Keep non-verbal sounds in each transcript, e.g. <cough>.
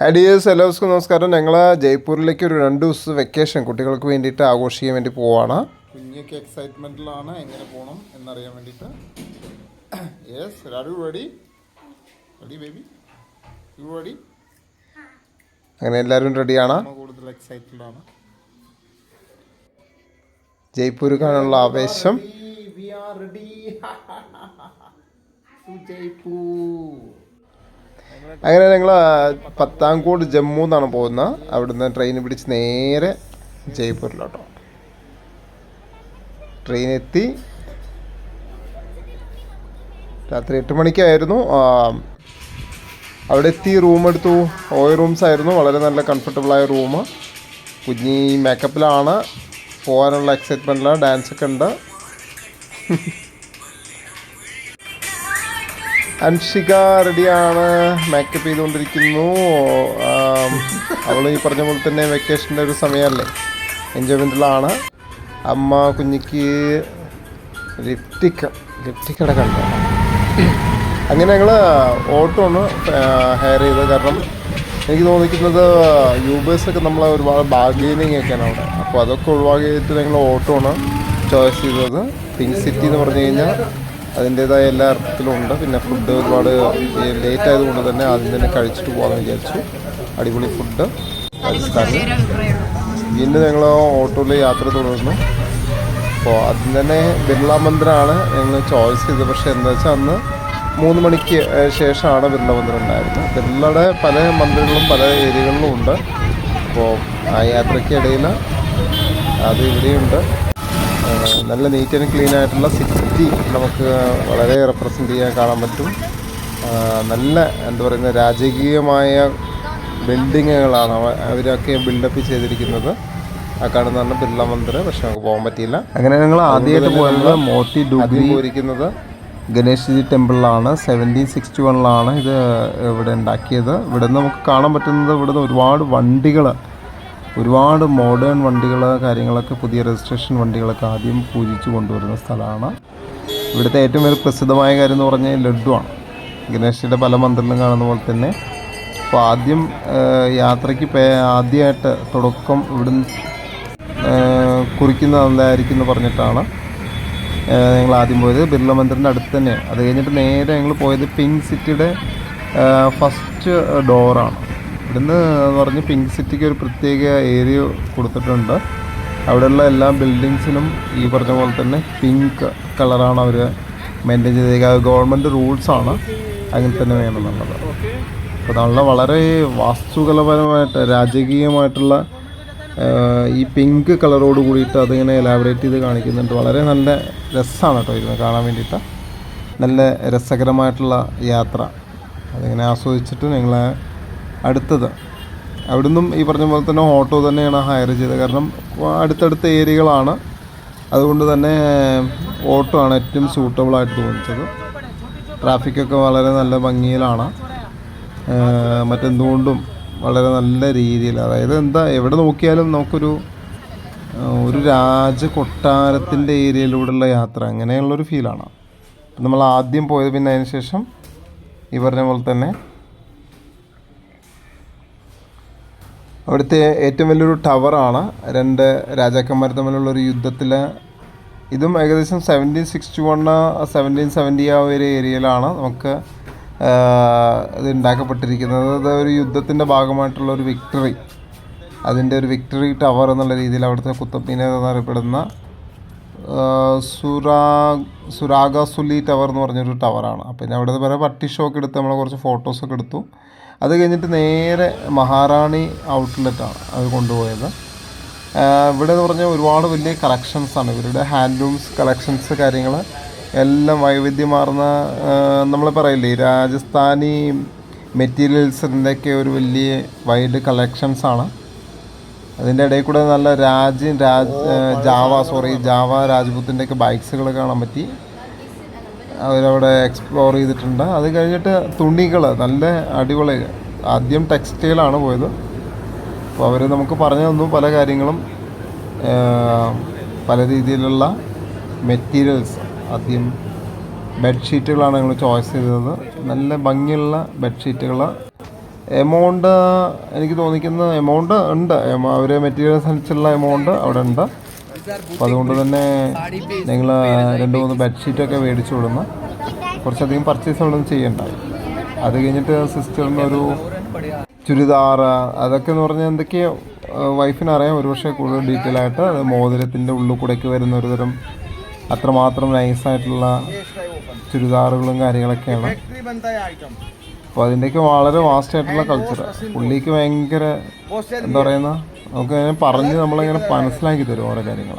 Dears എല്ലാവർക്കും നമസ്കാരം ഞങ്ങൾ ജയ്പൂരിലേക്ക് ഒരു രണ്ട് ദിവസം വെക്കേഷൻ കുട്ടികൾക്ക് വേണ്ടിയിട്ട് ആഘോഷിക്കാൻ വേണ്ടി പോവാണ് കുഞ്ഞൊക്കെ എക്സൈറ്റ്മെന്റിലാണ് എങ്ങനെ പോകണം എന്നറിയാൻ വേണ്ടിയിട്ട് yes രാഡു ready ready baby you ready അങ്ങനെ എല്ലാവരും റെഡിയാണ് കൂടുതൽ എക്സൈറ്റഡ് ആണ് ജയ്പൂർ കാണാനുള്ള ആവേശം അങ്ങനെ ഞങ്ങൾ പത്താംകോട് ജമ്മു എന്നാണ് പോകുന്നത് അവിടുന്ന് ട്രെയിൻ പിടിച്ച് നേരെ ജയ്പൂരിലോട്ടോ. ട്രെയിൻ എത്തി. രാത്രി എട്ട് മണിക്കായിരുന്നു. അവിടെ എത്തി റൂം എടുത്തു. ഓയ റൂംസ് ആയിരുന്നു. വളരെ നല്ല കംഫർട്ടബിളായ റൂം കുഞ്ഞി മേക്കപ്പിലാണ് പോകാനുള്ള എക്സൈറ്റ്മെന്റിലാണ് ഡാൻസ് ഒക്കെ ഉണ്ട്. <laughs> അൻഷിക റെഡിയാണ്. മേക്കപ്പ് ചെയ്തുകൊണ്ടിരിക്കുന്നു. അവൾ ഈ പറഞ്ഞ പോലെ തന്നെ വെക്കേഷന്റെ ഒരു സമയമല്ലേ? എൻജോയ്മെന്റിലാണ് അമ്മ കുഞ്ഞിക്ക് ലിപ്റ്റിക് ലിപ്റ്റിക് അടക്കമുണ്ട് അങ്ങനെ ഞങ്ങൾ ഓട്ടോ ആണ് ഹെയർ ചെയ്തത്. കാരണം എനിക്ക് തോന്നിക്കുന്നത് യൂബേഴ്സൊക്കെ നമ്മളെ ഒരുപാട് ബാർഗെയിനിങ് ഒക്കെയാണ് അവിടെ. അപ്പോൾ അതൊക്കെ ഒഴിവാക്കിയിട്ട് ഞങ്ങൾ ഓട്ടോ ആണ് ചോയ്സ് ചെയ്തത്. പിങ്ക് സിറ്റി എന്ന് പറഞ്ഞു കഴിഞ്ഞാൽ അതിന്റേതായ എല്ലാ അർത്ഥത്തിലും ഉണ്ട്. പിന്നെ ഫുഡ് ഒരുപാട് ലേറ്റ് ആയതുകൊണ്ട് തന്നെ ആദ്യം തന്നെ കഴിച്ചിട്ട് പോകാമെന്ന് വിചാരിച്ചു. അടിപൊളി ഫുഡ് രാജസ്ഥാനിൽ വീണ്ടും ഞങ്ങൾ ഓട്ടോയിൽ യാത്ര തുടർന്നു. അപ്പോൾ ആദ്യം തന്നെ ബിർള മന്ദിരമാണ് ഞങ്ങൾ ചോയ്സ് ചെയ്തത്. പക്ഷേ എന്താ വെച്ചാൽ അന്ന് മൂന്ന് മണിക്ക് ശേഷമാണ് ബിർള മന്ദിരം ഉണ്ടായിരുന്നത്. ബിർളയുടെ പല മന്ദിരങ്ങളും പല ഏരിയകളിലും ഉണ്ട്. അപ്പോൾ ആ യാത്രയ്ക്കിടയിൽ അത് ഇവിടെയുണ്ട്. നല്ല നീറ്റ് ആൻഡ് ക്ലീൻ ആയിട്ടുള്ള സിറ്റി നമുക്ക് വളരെ റെപ്രസെന്റ് ചെയ്യാൻ കാണാൻ പറ്റും. നല്ല എന്താ പറയുന്ന രാജകീയമായ ബിൽഡിങ്ങുകളാണ് അവ- അവരൊക്കെ ബിൽഡപ്പ് ചെയ്തിരിക്കുന്നത്. ആ കാണുന്നതാണ് ബിർള മന്ദിരം പക്ഷെ നമുക്ക് പോകാൻ പറ്റിയില്ല. അങ്ങനെ ഞങ്ങൾ ആദ്യമായിട്ട് പോയത് മോട്ടി ഡുഗ്രി പോയിരിക്കുന്നത് ഗണേഷ് ജി ടെമ്പിളിലാണ്. സെവന്റീൻ സിക്സ്റ്റി വണ്ണിലാണ് ഇത് ഇവിടെ ഉണ്ടാക്കിയത്. ഇവിടെ നമുക്ക് കാണാൻ പറ്റുന്നത് ഇവിടുന്ന് ഒരുപാട് വണ്ടികൾ ഒരുപാട് മോഡേൺ വണ്ടികൾ കാര്യങ്ങളൊക്കെ പുതിയ രജിസ്ട്രേഷൻ വണ്ടികളൊക്കെ ആദ്യം പൂജിച്ചു കൊണ്ടുവരുന്ന സ്ഥലമാണ്. ഇവിടുത്തെ ഏറ്റവും വലിയ പ്രസിദ്ധമായ കാര്യം എന്ന് പറഞ്ഞാൽ ലഡുവാണ് ഗണേശയുടെ പല മന്ദിറിലും കാണുന്ന പോലെ തന്നെ. അപ്പോൾ ആദ്യം യാത്രയ്ക്ക് ആദ്യമായിട്ട് തുടക്കം ഇവിടുന്ന് കുറിക്കുന്ന കുറിക്കുന്നത് നല്ലതായിരിക്കും എന്ന് പറഞ്ഞിട്ടാണ് ഞങ്ങൾ ആദ്യം പോയത്. ബിർള മന്ദിറിന്റെ അടുത്ത് തന്നെ അത് കഴിഞ്ഞിട്ട് നേരെ ഞങ്ങൾ പോയത് പിങ്ക് സിറ്റിയുടെ ഫസ്റ്റ് ഡോറാണ് ഇവിടുന്ന് പറഞ്ഞ് പിങ്ക് സിറ്റിക്ക് ഒരു പ്രത്യേക ഏരിയ കൊടുത്തിട്ടുണ്ട്. അവിടെയുള്ള എല്ലാ ബിൽഡിങ്സിനും ഈ പറഞ്ഞ പോലെ തന്നെ പിങ്ക് കളറാണ് അവർ മെയിന്റെയിൻ ചെയ്തേക്കുക ഗവൺമെന്റ് റൂൾസാണ് അങ്ങനെ തന്നെ വേണമെന്നുള്ളത്. അപ്പോൾ നല്ല വളരെ വാസ്തുകലപരമായിട്ട് രാജകീയമായിട്ടുള്ള ഈ പിങ്ക് കളറോട് കൂടിയിട്ട് അതിങ്ങനെ എലാബറേറ്റ് ചെയ്ത് കാണിക്കുന്നുണ്ട്. വളരെ നല്ല രസമാണ് കേട്ടോ ഇരുന്ന് കാണാൻ വേണ്ടിയിട്ട്. നല്ല രസകരമായിട്ടുള്ള യാത്ര. അതിങ്ങനെ ആസ്വദിച്ചിട്ട് ഞങ്ങൾ അടുത്തത്. അവിടുന്നും ഈ പറഞ്ഞ പോലെ തന്നെ ഓട്ടോ തന്നെയാണ് ഹയർ ചെയ്തത്. കാരണം അടുത്തടുത്ത ഏരിയകളാണ്. അതുകൊണ്ട് തന്നെ ഓട്ടോ ആണ് ഏറ്റവും സൂട്ടബിൾ ആയിട്ട് തോന്നിച്ചത്. ട്രാഫിക്കൊക്കെ വളരെ നല്ല ഭംഗിയിലാണ്. മറ്റെന്തുകൊണ്ടും വളരെ നല്ല രീതിയിൽ. അതായത് എന്താ എവിടെ നോക്കിയാലും നമുക്കൊരു ഒരു രാജ കൊട്ടാരത്തിന്റെ ഏരിയയിലൂടെയുള്ള യാത്ര അങ്ങനെയുള്ളൊരു ഫീലാണ് നമ്മൾ ആദ്യം പോയത് പിന്നെ അതിന് ശേഷം ഈ പറഞ്ഞ പോലെ തന്നെ അവിടുത്തെ ഏറ്റവും വലിയൊരു ടവറാണ്. രണ്ട് രാജാക്കന്മാർ തമ്മിലുള്ള ഒരു യുദ്ധത്തിൽ ഇതും ഏകദേശം seventeen sixty one seventeen seventy ആ ഒരു ഏരിയയിലാണ് നമുക്ക് ഇത് ഉണ്ടാക്കപ്പെട്ടിരിക്കുന്നത്. അത് ഒരു യുദ്ധത്തിന്റെ ഭാഗമായിട്ടുള്ള ഒരു വിക്ടറി അതിന്റെ ഒരു വിക്ടറി ടവർ എന്നുള്ള രീതിയിൽ അവിടുത്തെ കുത്തബ്മീനാർ എന്നറിയപ്പെടുന്ന സുരാ സുരാഗസുലി ടവർ എന്ന് പറഞ്ഞൊരു ടവറാണ് പിന്നെ അവിടെ വരെ പട്ടി ഷോക്ക് എടുത്ത് നമ്മൾ കുറച്ച് ഫോട്ടോസൊക്കെ എടുത്തു. അത് കഴിഞ്ഞിട്ട് നേരെ മഹാറാണി ഔട്ട്ലെറ്റാണ് അത് കൊണ്ടുപോയത്. ഇവിടെ എന്ന് പറഞ്ഞാൽ ഒരുപാട് വലിയ കളക്ഷൻസാണ് ഇവരുടെ ഹാൻഡ്ലൂംസ് കളക്ഷൻസ് കാര്യങ്ങൾ എല്ലാം വൈവിധ്യമാർന്ന നമ്മൾ പറയില്ലേ രാജസ്ഥാനി മെറ്റീരിയൽസിന്റെയൊക്കെ ഒരു വലിയ വൈഡ് കളക്ഷൻസാണ് അതിന്റെ ഇടയിൽ കൂടെ നല്ല രാജ്യം രാജ് ജാവ സോറി ജാവ രാജ്പുത്തിന്റെയൊക്കെ ബൈക്സുകൾ കാണാൻ പറ്റി. അവരവിടെ എക്സ്പ്ലോർ ചെയ്തിട്ടുണ്ട്. അത് കഴിഞ്ഞിട്ട് തുണികൾ നല്ല അടിപൊളി. ആദ്യം ടെക്സ്റ്റൈലാണ് പോയത്. അപ്പോൾ അവർ നമുക്ക് പറഞ്ഞു തന്നു പല കാര്യങ്ങളും പല രീതിയിലുള്ള മെറ്റീരിയൽസ് ആദ്യം ബെഡ്ഷീറ്റുകളാണ് ഞങ്ങൾ ചോയ്സ് ചെയ്തത്. നല്ല ഭംഗിയുള്ള ബെഡ്ഷീറ്റുകൾ എമൗണ്ട് എനിക്ക് തോന്നിക്കുന്ന എമൗണ്ട് ഉണ്ട്. അവർ മെറ്റീരിയൽസ് അനുസരിച്ചുള്ള എമൗണ്ട് അവിടെ ഉണ്ട്. അപ്പോൾ അതുകൊണ്ട് തന്നെ നിങ്ങൾ രണ്ട് മൂന്ന് ബെഡ്ഷീറ്റൊക്കെ മേടിച്ചു കൊടുന്ന് കുറച്ചധികം പർച്ചേസ് അവിടെ നിന്ന് ചെയ്യണ്ടായി അത് കഴിഞ്ഞിട്ട് സിസ്റ്ററിന് ഒരു ചുരിദാർ അതൊക്കെ എന്ന് പറഞ്ഞാൽ എന്തൊക്കെയോ വൈഫിന് അറിയാം. ഒരുപക്ഷെ കൂടുതൽ ഡീറ്റെയിൽ ആയിട്ട് മോതിരത്തിന്റെ ഉള്ളിൽ കൂടെയൊക്കെ വരുന്ന ഒരു തരം അത്രമാത്രം നൈസായിട്ടുള്ള ചുരിദാറുകളും കാര്യങ്ങളൊക്കെയാണ്. അപ്പോൾ അതിന്റെയൊക്കെ വളരെ വാസ്റ്റ് ആയിട്ടുള്ള കൾച്ചർ പുള്ളിക്ക് ഭയങ്കര എന്താ പറയുന്ന നമുക്ക് പറഞ്ഞ് നമ്മളിങ്ങനെ മനസ്സിലാക്കി തരും ഓരോ കാര്യങ്ങൾ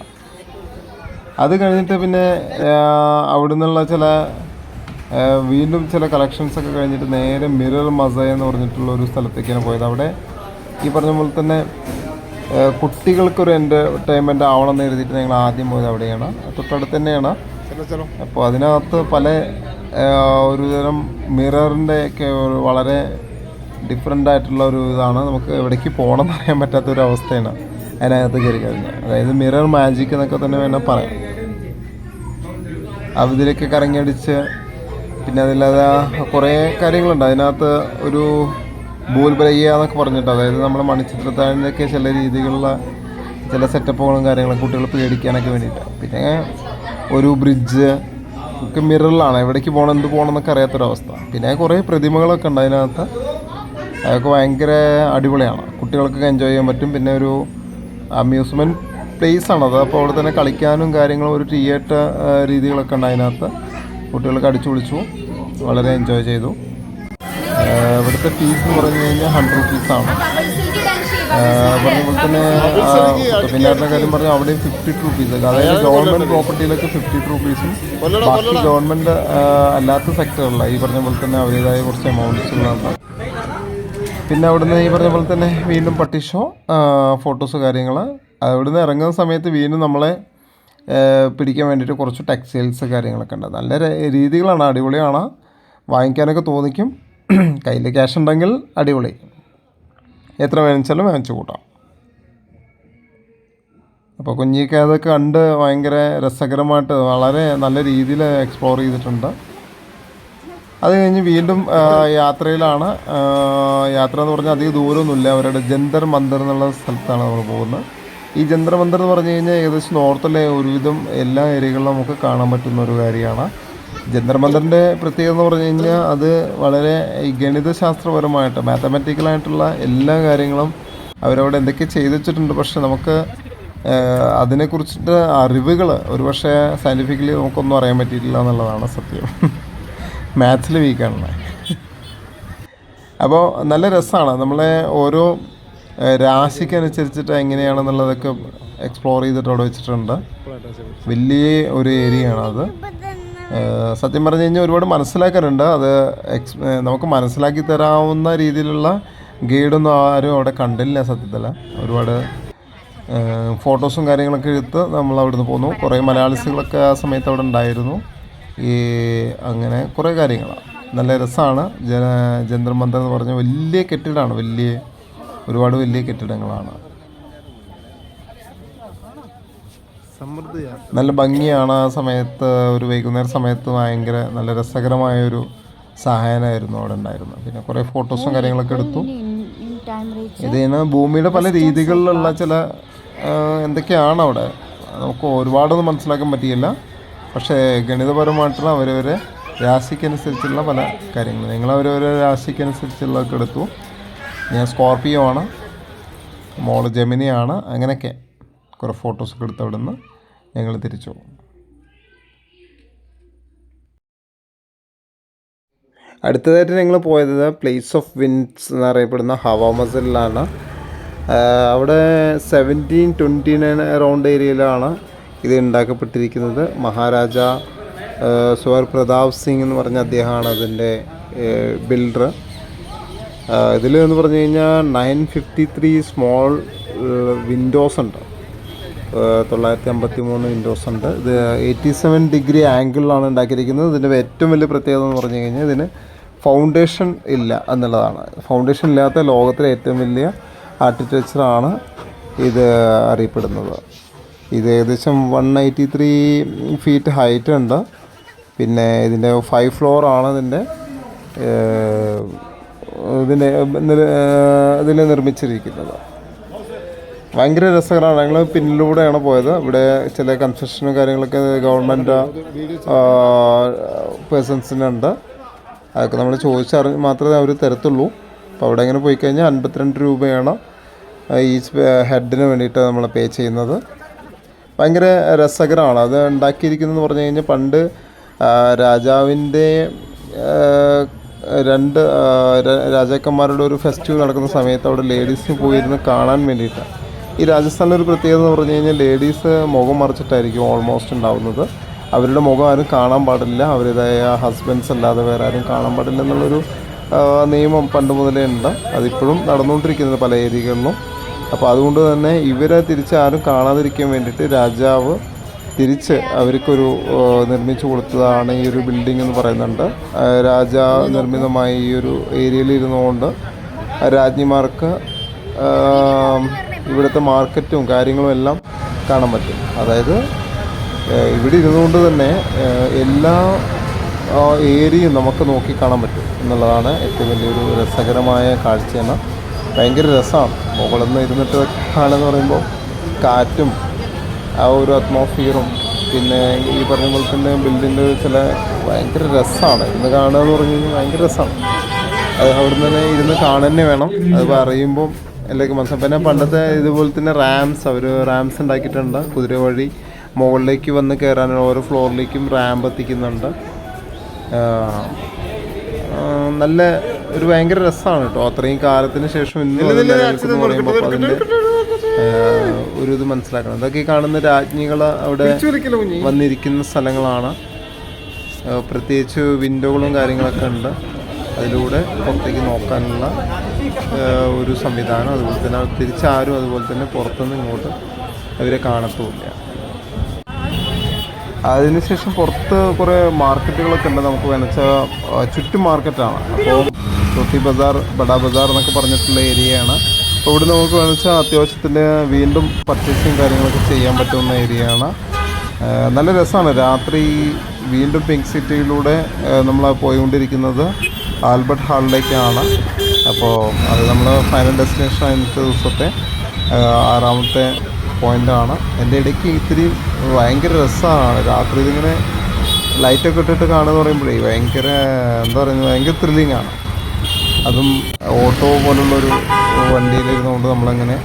അത് കഴിഞ്ഞിട്ട് പിന്നെ അവിടെ നിന്നുള്ള ചില വീണ്ടും ചില കളക്ഷൻസ് ഒക്കെ കഴിഞ്ഞിട്ട് നേരെ മിറർ മസ എന്ന് പറഞ്ഞിട്ടുള്ള ഒരു സ്ഥലത്തേക്കാണ് പോയത്. അവിടെ ഈ പറഞ്ഞ പോലെ തന്നെ കുട്ടികൾക്കൊരു എന്റർടൈൻമെന്റ് ആവണം എന്ന് എഴുതിയിട്ട് ഞങ്ങൾ ആദ്യം പോയത് അവിടെയാണ്. തൊട്ടടുത്ത് തന്നെയാണ്. അപ്പോൾ അതിനകത്ത് പല ഒരുതരം ഒരു തരം മിററിന്റെ ഒക്കെ വളരെ ഡിഫറെന്റ് ആയിട്ടുള്ള ഒരു ഇതാണ്. നമുക്ക് എവിടേക്ക് പോകണം എന്ന് അറിയാൻ പറ്റാത്ത ഒരു അവസ്ഥയാണ് അതിനകത്ത് കയറി കഴിഞ്ഞാൽ. അതായത് മിറർ മാജിക് എന്നൊക്കെ തന്നെ വേണം പറയാം അതിലേക്ക് കറങ്ങിയടിച്ച് പിന്നെ അതില്ലാതെ കുറേ കാര്യങ്ങളുണ്ട്. അതിനകത്ത് ഒരു ഭൂൽബലയ്യ എന്നൊക്കെ പറഞ്ഞിട്ട് അതായത് നമ്മുടെ മണിച്ചിത്രത്താഴിന്റെയൊക്കെ ചില രീതിയിലുള്ള ചില സെറ്റപ്പുകളും കാര്യങ്ങളും കുട്ടികൾ പേടിക്കാനൊക്കെ വേണ്ടിയിട്ട്. പിന്നെ ഒരു ബ്രിഡ്ജ് ഒക്കെ മിററിലാണ് എവിടേക്ക് പോകണം എന്ത് പോകണം എന്നൊക്കെ അറിയാത്തൊരവസ്ഥ. പിന്നെ കുറേ പ്രതിമകളൊക്കെ ഉണ്ട് അതിനകത്ത്. അതൊക്കെ ഭയങ്കര അടിപൊളിയാണ്. കുട്ടികൾക്കൊക്കെ എൻജോയ് ചെയ്യാൻ പറ്റും. പിന്നെ ഒരു അമ്യൂസ്മെന്റ് പ്ലേസ് ആണത് അപ്പോൾ അവിടെ തന്നെ കളിക്കാനും കാര്യങ്ങളും ഒരു തിയേറ്റർ രീതികളൊക്കെ ഉണ്ട് അതിനകത്ത്. കുട്ടികൾക്ക് അടിച്ചു പൊളിച്ചു. വളരെ എൻജോയ് ചെയ്തു. ഇവിടുത്തെ ഫീസ് എന്ന് പറഞ്ഞു കഴിഞ്ഞാൽ ഹൺഡ്രഡ് റുപ്പീസ് പറഞ്ഞ പറഞ്ഞപ്പോൾ തന്നെ കുട്ടപ്പിന്നാരുടെ കാര്യം പറഞ്ഞു അവിടെ ഫിഫ്റ്റി ടു റുപ്പീസ് അതായത് ഗവൺമെന്റ് പ്രോപ്പർട്ടിയിലൊക്കെ ഫിഫ്റ്റി ടു റുപ്പീസും ബാക്കി ഗവൺമെന്റ് അല്ലാത്ത സെക്ടറുകളിൽ ഈ പറഞ്ഞ പോലെ തന്നെ അവരുടേതായ കുറച്ച് എമൗണ്ട്സുകളുണ്ട് പിന്നെ അവിടുന്ന് ഈ പറഞ്ഞ പോലെ തന്നെ വീണ്ടും പട്ടിഷോ ഫോട്ടോസ് കാര്യങ്ങൾ അവിടുന്ന് ഇറങ്ങുന്ന സമയത്ത് വീണ്ടും നമ്മളെ പിടിക്കാൻ വേണ്ടിയിട്ട് കുറച്ച് ടെക്സ്റ്റൈൽസ് കാര്യങ്ങളൊക്കെ ഉണ്ട്. നല്ല രീതികളാണ് അടിപൊളിയാണ്. വാങ്ങിക്കാനൊക്കെ തോന്നിക്കും. <clears throat> കയ്യിൽ ക്യാഷ് ഉണ്ടെങ്കിൽ അടിപൊളി. എത്ര വേണിച്ചാലും വാങ്ങിച്ചു കൂട്ടാം. അപ്പോൾ കുഞ്ഞിക്ക് അതൊക്കെ കണ്ട് ഭയങ്കര രസകരമായിട്ട് വളരെ നല്ല രീതിയിൽ എക്സ്പ്ലോർ ചെയ്തിട്ടുണ്ട്. അത് കഴിഞ്ഞ് വീണ്ടും യാത്രയിലാണ്. യാത്ര എന്ന് പറഞ്ഞാൽ അധികം ദൂരമൊന്നുമില്ല. അവരുടെ ജന്തർ മന്ദർ എന്നുള്ള സ്ഥലത്താണ് നമ്മൾ പോകുന്നത്. ഈ ജന്തർ മന്ദർ എന്ന് പറഞ്ഞു കഴിഞ്ഞാൽ ഏകദേശം നോർത്തിലെ ഒരുവിധം എല്ലാ ഏരിയകളിലും നമുക്ക് കാണാൻ പറ്റുന്ന ഒരു കാര്യമാണ്. ജന്തർ മന്ദറിന്റെ പ്രത്യേകത എന്ന് പറഞ്ഞു കഴിഞ്ഞാൽ അത് വളരെ ഗണിതശാസ്ത്രപരമായിട്ട് മാത്തമാറ്റിക്കലായിട്ടുള്ള എല്ലാ കാര്യങ്ങളും അവരവിടെ എന്തൊക്കെ ചെയ്തു വെച്ചിട്ടുണ്ട് പക്ഷെ നമുക്ക് അതിനെക്കുറിച്ചിട്ട് അറിവുകൾ ഒരുപക്ഷെ സയന്റിഫിക്കലി നമുക്കൊന്നും അറിയാൻ പറ്റിയിട്ടില്ല എന്നുള്ളതാണ് സത്യം. മാത്സിൽ വീക്കാണ് അപ്പോൾ നല്ല രസമാണ് നമ്മളെ ഓരോ രാശിക്കനുസരിച്ചിട്ട് എങ്ങനെയാണെന്നുള്ളതൊക്കെ എക്സ്പ്ലോർ ചെയ്തിട്ട് അവിടെ വെച്ചിട്ടുണ്ട്. വലിയ ഒരു ഏരിയയാണ് അത്. സത്യം പറഞ്ഞു കഴിഞ്ഞാൽ ഒരുപാട് മനസ്സിലാക്കാറുണ്ട് അത് എക്സ് നമുക്ക് മനസ്സിലാക്കി തരാവുന്ന രീതിയിലുള്ള ഗൈഡൊന്നും ആരും അവിടെ കണ്ടില്ല സത്യത്തിൽ. ഒരുപാട് ഫോട്ടോസും കാര്യങ്ങളൊക്കെ എടുത്ത് നമ്മൾ അവിടുന്ന് പോന്നു. കുറേ മലയാളികളൊക്കെ ആ സമയത്ത് അവിടെ ഉണ്ടായിരുന്നു. ഈ അങ്ങനെ കുറേ കാര്യങ്ങളാണ്. നല്ല രസമാണ്. ജന ജന്തർ മന്ദർ എന്ന് പറഞ്ഞ വലിയ കെട്ടിടമാണ്. വലിയ ഒരുപാട് വലിയ കെട്ടിടങ്ങളാണ്. നല്ല ഭംഗിയാണ് ആ സമയത്ത് ഒരു വൈകുന്നേര സമയത്ത് ഭയങ്കര നല്ല രസകരമായ ഒരു സഹായനായിരുന്നു അവിടെ ഉണ്ടായിരുന്നത്. പിന്നെ കുറേ ഫോട്ടോസും കാര്യങ്ങളൊക്കെ എടുത്തു. ഇതിന് ഭൂമിയുടെ പല രീതികളിലുള്ള ചില എന്തൊക്കെയാണ് അവിടെ? നമുക്ക് ഒരുപാടൊന്നും മനസ്സിലാക്കാൻ പറ്റിയില്ല. പക്ഷേ ഗണിതപരമായിട്ടുള്ള അവരവരെ രാശിക്കനുസരിച്ചുള്ള പല കാര്യങ്ങൾ നിങ്ങൾ അവരവരെ രാശിക്കനുസരിച്ചുള്ളതൊക്കെ എടുത്തു. ഞാൻ സ്കോർപ്പിയോ ആണ്. മോൾ ജെമിനിയാണ് അങ്ങനെയൊക്കെ കുറേ ഫോട്ടോസൊക്കെ എടുത്ത് അവിടെ നിന്ന് ഞങ്ങൾ തിരിച്ചു അടുത്തതായിട്ട് ഞങ്ങൾ പോയത് പ്ലേസ് ഓഫ് വിൻഡ്സ് എന്നറിയപ്പെടുന്ന ഹവാ മസലിലാണ് അവിടെ സെവന്റീൻ ട്വന്റി നയൻ അറൗണ്ട് ഏരിയയിലാണ് ഇത് ഉണ്ടാക്കപ്പെട്ടിരിക്കുന്നത് മഹാരാജ സുവർ പ്രതാപ് സിംഗ് എന്ന് പറഞ്ഞ അദ്ദേഹമാണ് അതിന്റെ ബിൽഡർ. ഇതിൽ എന്ന് പറഞ്ഞു കഴിഞ്ഞാൽ nine fifty three small windows ഉണ്ട്. തൊള്ളായിരത്തി അമ്പത്തി മൂന്ന് വിൻഡോസ് ഉണ്ട്. ഇത് എയ്റ്റി സെവൻ ഡിഗ്രി ആംഗിളിലാണ് ഉണ്ടാക്കിയിരിക്കുന്നത്. ഇതിന്റെ ഏറ്റവും വലിയ പ്രത്യേകത എന്ന് പറഞ്ഞു കഴിഞ്ഞാൽ ഇതിന് ഫൗണ്ടേഷൻ ഇല്ല എന്നുള്ളതാണ്. ഫൗണ്ടേഷൻ ഇല്ലാത്ത ലോകത്തിലെ ഏറ്റവും വലിയ ആർക്കിടെക്ചറാണ് ഇത് അറിയപ്പെടുന്നത്. ഇത് ഏകദേശം one eighty three feet height ഉണ്ട്. പിന്നെ ഇതിന്റെ ഫൈവ് ഫ്ലോർ ആണ് ഇതിന്റെ ഇതിനെ ഇതിൽ നിർമ്മിച്ചിരിക്കുന്നത്. ഭയങ്കര രസകരമാണ്. ഞങ്ങൾ പിന്നിലൂടെയാണ് പോയത്. ഇവിടെ ചില കൺസ്ട്രക്ഷനും കാര്യങ്ങളൊക്കെ ഗവൺമെന്റ് പേഴ്സൺസിനുണ്ട് അതൊക്കെ നമ്മൾ ചോദിച്ചറിഞ്ഞ് മാത്രമേ അവർ തരത്തുള്ളൂ. അപ്പോൾ അവിടെ ഇങ്ങനെ പോയി കഴിഞ്ഞാൽ അൻപത്തിരണ്ട് രൂപയാണ് ഈ ഹെഡിന് വേണ്ടിയിട്ട് നമ്മൾ പേ ചെയ്യുന്നത്. ഭയങ്കര രസകരമാണ്. അത് ഉണ്ടാക്കിയിരിക്കുന്നതെന്ന് പറഞ്ഞു കഴിഞ്ഞാൽ പണ്ട് രാജാവിന്റെ രണ്ട് രാജാക്കന്മാരുടെ ഒരു ഫെസ്റ്റിവൽ നടക്കുന്ന സമയത്ത് അവിടെ ലേഡീസിന് പോയിരുന്ന് കാണാൻ വേണ്ടിയിട്ടാണ് ഈ രാജസ്ഥാനിലെ ഒരു പ്രത്യേകത എന്ന് പറഞ്ഞു കഴിഞ്ഞാൽ ലേഡീസ് മുഖം മറിച്ചിട്ടായിരിക്കും ഓൾമോസ്റ്റ് ഉണ്ടാവുന്നത്. അവരുടെ മുഖം ആരും കാണാൻ പാടില്ല. അവരുടേതായ ഹസ്ബൻഡ്സ് അല്ലാതെ വേറെ ആരും കാണാൻ പാടില്ല എന്നുള്ളൊരു നിയമം പണ്ട് മുതലേ ഉണ്ട്. അതിപ്പോഴും നടന്നുകൊണ്ടിരിക്കുന്നത് പല ഏരിയകളിലും. അപ്പോൾ അതുകൊണ്ട് തന്നെ ഇവരെ തിരിച്ച് ആരും കാണാതിരിക്കാൻ വേണ്ടിയിട്ട് രാജാവ് തിരിച്ച് അവർക്കൊരു നിർമ്മിച്ചു കൊടുത്തതാണ് ഈ ഒരു ബിൽഡിംഗ് എന്ന് പറയുന്നുണ്ട്. രാജ നിർമ്മിതമായ ഈ ഒരു ഏരിയയിൽ ഇരുന്നുകൊണ്ട് രാജ്ഞിമാർക്ക് ഇവിടുത്തെ മാർക്കറ്റും കാര്യങ്ങളും എല്ലാം കാണാൻ പറ്റും. അതായത് ഇവിടെ ഇരുന്നുകൊണ്ട് തന്നെ എല്ലാ ഏരിയയും നമുക്ക് നോക്കി കാണാൻ പറ്റും എന്നുള്ളതാണ് ഏറ്റവും വലിയൊരു രസകരമായ കാഴ്ചയാണ്. ഭയങ്കര രസമാണ് മുകളിൽ നിന്ന് ഇരുന്നിട്ട് കാണുമെന്ന് പറയുമ്പോൾ കാറ്റും ആ ഒരു അറ്റ്മോസ്ഫിയറും പിന്നെ ഈ പറഞ്ഞ പോലെ തന്നെ ബിൽഡിന്റെ ചില ഭയങ്കര രസമാണ് ഇന്ന് കാണുക എന്ന് പറഞ്ഞു കഴിഞ്ഞാൽ ഭയങ്കര രസമാണ് അത് അവിടുന്ന് തന്നെ ഇരുന്ന് കാണന്നെ വേണം. അത് പറയുമ്പോൾ എല്ലാവർക്കും മനസ്സിലാവും. പിന്നെ പണ്ടത്തെ ഇതുപോലെ തന്നെ റാംസ് അവർ റാംസ് ഉണ്ടാക്കിയിട്ടുണ്ട്. കുതിര വഴി മുകളിലേക്ക് വന്ന് കയറാൻ ഓരോ ഫ്ലോറിലേക്കും റാമ്പ് എത്തിക്കുന്നുണ്ട്. നല്ല ഒരു ഭയങ്കര രസമാണ് കേട്ടോ. അത്രയും കാലത്തിന് ശേഷം ഇന്ന് ഒരു ഇത് മനസ്സിലാക്കണം. ഇതൊക്കെ ഈ കാണുന്ന രാജ്ഞികൾ അവിടെ വന്നിരിക്കുന്ന സ്ഥലങ്ങളാണ്. പ്രത്യേകിച്ച് വിൻഡോകളും കാര്യങ്ങളൊക്കെ ഉണ്ട്. അതിലൂടെ പുറത്തേക്ക് നോക്കാനുള്ള ഒരു സംവിധാനം. അതുപോലെ തന്നെ തിരിച്ചാരും അതുപോലെ തന്നെ പുറത്തുനിന്ന് ഇങ്ങോട്ട് അവരെ കാണത്തുമില്ല. അതിനുശേഷം പുറത്ത് കുറേ മാർക്കറ്റുകളൊക്കെ ഉണ്ട് നമുക്ക് വേണമെച്ചാൽ ചുറ്റും മാർക്കറ്റാണ്. അപ്പോൾ ചോട്ടി ബസാർ ബഡാ ബസാർ എന്നൊക്കെ പറഞ്ഞിട്ടുള്ള ഏരിയയാണ്. അപ്പോൾ ഇവിടെ നമുക്ക് വേണമെച്ചാൽ അത്യാവശ്യത്തിന് വീണ്ടും പർച്ചേസിങ് കാര്യങ്ങളൊക്കെ ചെയ്യാൻ പറ്റുന്ന ഏരിയയാണ്. നല്ല രസമാണ്. രാത്രി വീണ്ടും പിങ്ക് സിറ്റിയിലൂടെ നമ്മൾ പോയിക്കൊണ്ടിരിക്കുന്നത് ആൽബർട്ട് ഹാളിലേക്കാണ്. അപ്പോൾ അത് നമ്മൾ ഫൈനൽ ഡെസ്റ്റിനേഷൻ ഇന്നത്തെ ദിവസത്തെ ആറാമത്തെ പോയിന്റാണ് എന്റെ ഇടയ്ക്ക് ഇത്തിരി ഭയങ്കര രസമാണ് രാത്രി ഇതിങ്ങനെ ലൈറ്റൊക്കെ ഇട്ടിട്ട് കാണുക എന്ന് പറയുമ്പോഴേ ഭയങ്കര എന്താ പറയുന്നത് ഭയങ്കര ത്രില്ലിംഗ് ആണ്. അതും ഓട്ടോ പോലുള്ളൊരു വണ്ടിയിലിരുന്നുകൊണ്ട് നമ്മളങ്ങനെ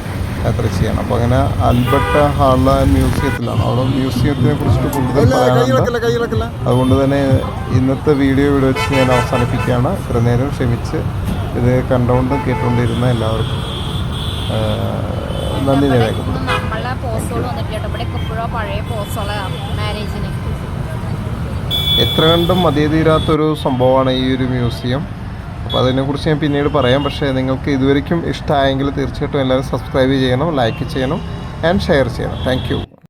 യാത്ര ചെയ്യണം. അപ്പോൾ അങ്ങനെ അൽബർട്ട ഹാള മ്യൂസിയത്തിലാണ്. അവിടെ മ്യൂസിയത്തിനെ കുറിച്ചിട്ട് കൂടുതൽ പറയാനുണ്ട്. അതുകൊണ്ട് തന്നെ ഇന്നത്തെ വീഡിയോ ഇവിടെ വെച്ച് ഞാൻ അവസാനിപ്പിക്കുകയാണ്. ഇത്ര നേരം ക്ഷമിച്ച് ഇത് കണ്ടുകൊണ്ടും കേട്ടുകൊണ്ടിരുന്ന എല്ലാവർക്കും നന്ദി രേഖപ്പെടുത്തുന്നു പോസ്റ്റോട് വന്നിട്ട് ഇവിടെ പഴയ പോസ്റ്റോളാണ് മാരേജിന് എത്ര കണ്ടും മതിയതീരാത്തൊരു സംഭവമാണ് ഈ ഒരു മ്യൂസിയം. അപ്പോൾ അതിനെക്കുറിച്ച് ഞാൻ പിന്നീട് പറയാം. പക്ഷേ നിങ്ങൾക്ക് ഇതുവരെയ്ക്കും ഇഷ്ടമായെങ്കിൽ തീർച്ചയായിട്ടും എല്ലാവരും സബ്സ്ക്രൈബ് ചെയ്യണം ലൈക്ക് ചെയ്യണം ആൻഡ് ഷെയർ ചെയ്യണം. താങ്ക്